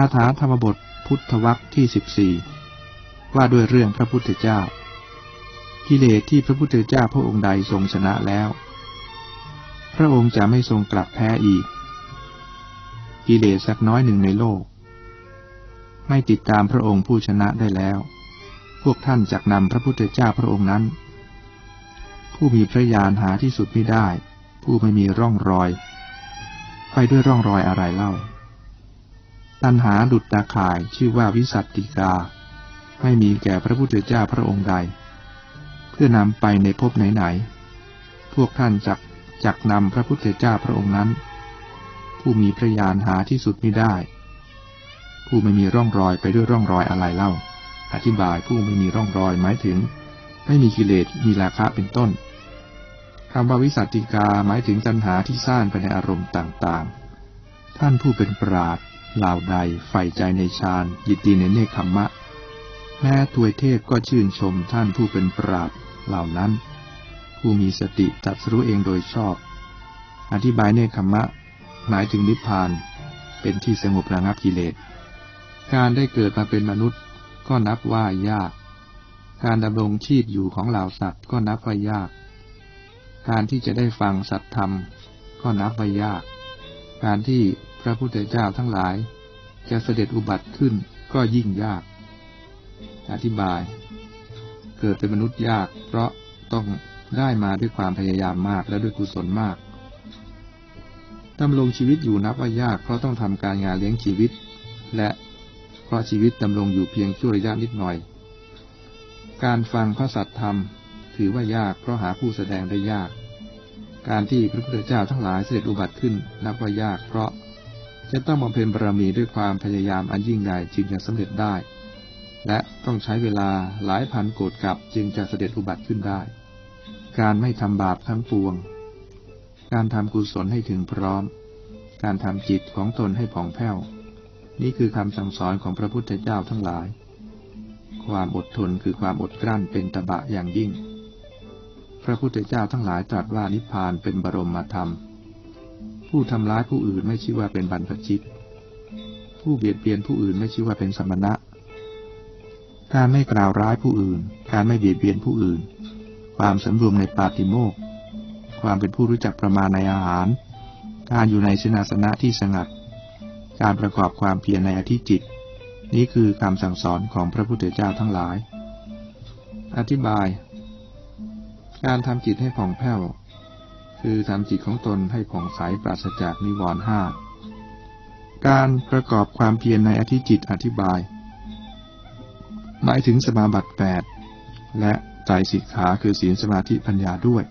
าถาธรรมบทพุทธวรรคที่สิบสี่ว่าด้วยเรื่องพระพุทธเจ้า กิเลสที่พระพุทธเจ้าพระองค์ใดทรงชนะแล้ว พระองค์จะไม่ทรงกลับแพ้อีก กิเลสสักน้อยหนึ่งในโลก ไม่ติดตามพระองค์ผู้ชนะได้แล้ว พวกท่านจักนำพระพุทธเจ้าพระองค์นั้น ผู้มีพระญาณหาที่สุดไม่ได้ ผู้ไม่มีร่องรอย ไปด้วยร่องรอยอะไรเล่า ตัณหาดุจตาข่ายชื่อว่าวิสัตติกา ไม่มีแก่พระพุทธเจ้าพระองค์ใด เพื่อนำไปในภพไหนๆ พวกท่านจักจักนำพระพุทธเจ้าพระองค์นั้น ผู้มีพระญาณหาที่สุดไม่ได้ ผู้ไม่มีร่องรอยไปด้วยร่องรอยอะไรเล่า อธิบายผู้ไม่มีร่องรอยหมายถึง ไม่มีกิเลสมีราคะเป็นต้นคำว่าวิสัตติกาหมายถึงตัณหาที่สร้างไปในอารมณ์ต่างๆ ท่านผู้เป็นปราด เหล่าใดใฝ่ใจในฌานยินดีในเนคขมมะ แม้ทวยเทพก็ชื่นชมท่านผู้เป็นปราดเหล่านั้น ผู้มีสติตัดสรู้เองโดยชอบ อธิบายเนคขมมะ หมายถึงนิพพาน เป็นที่สงบระงับกิเลส การได้เกิดมาเป็นมนุษย์ก็นับว่ายาก การดำรงชีพอยู่ของเหล่าสัตว์ก็นับว่ายาก การที่จะได้ฟังสัตธรรมก็นับว่ายาก การที่ พระพุทธเจ้าทั้งหลาย จะเสด็จอุบัติขึ้นก็ยิ่งยาก อธิบาย เกิดเป็นมนุษย์ยาก เพราะต้องได้มาด้วยความพยายามมากและด้วยกุศลมากดำรงชีวิตอยู่นับว่ายาก เพราะต้องทำการงานเลี้ยงชีวิต และเพราะชีวิตดำรงอยู่เพียงชั่วระยะนิดหน่อย การฟังพระสัตธรรม ถือว่ายาก เพราะหาผู้แสดงได้ยาก การที่พระพุทธเจ้าทั้งหลายเสด็จอุบัติขึ้นนับว่ายาก เพราะ จะต้องบำเพ็ญบารมีด้วยความพยายามอันยิ่งใหญ่จึงจะสำเร็จได้ และต้องใช้เวลาหลายพันโกดกับจึงจะเสด็จอุบัติขึ้นได้ การไม่ทำบาปทั้งปวง การทำกุศลให้ถึงพร้อม การทำจิตของตนให้ผ่องแผ้ว นี่คือคำสั่งสอนของพระพุทธเจ้าทั้งหลาย ความอดทนคือความอดกลั้นเป็นตบะอย่างยิ่ง พระพุทธเจ้าทั้งหลายตรัสว่านิพพานเป็นบรมธรรม ผู้ทำร้ายผู้อื่นไม่ชื่อว่าเป็นบรรพชิต ผู้เบียดเบียนผู้อื่นไม่ชื่อว่าเป็นสมณะ การไม่กล่าวร้ายผู้อื่น การไม่เบียดเบียนผู้อื่น ความสำรวมในปาติโมกความเป็นผู้รู้จักประมาณในอาหาร การอยู่ในสินาสนะที่สงัด การประกอบความเพียรในอธิจิต นี้คือคำสั่งสอนของพระพุทธเจ้าทั้งหลาย อธิบาย การทำจิตให้ผ่องแผ้ว คือทำจิตของตนให้ผ่องใสปราศจากนิวรณ์ห้าการประกอบความเพียรในอธิจิตอธิบาย หมายถึงสมาบัติแปดและใจสิกขาคือศีลสมาธิปัญญาด้วย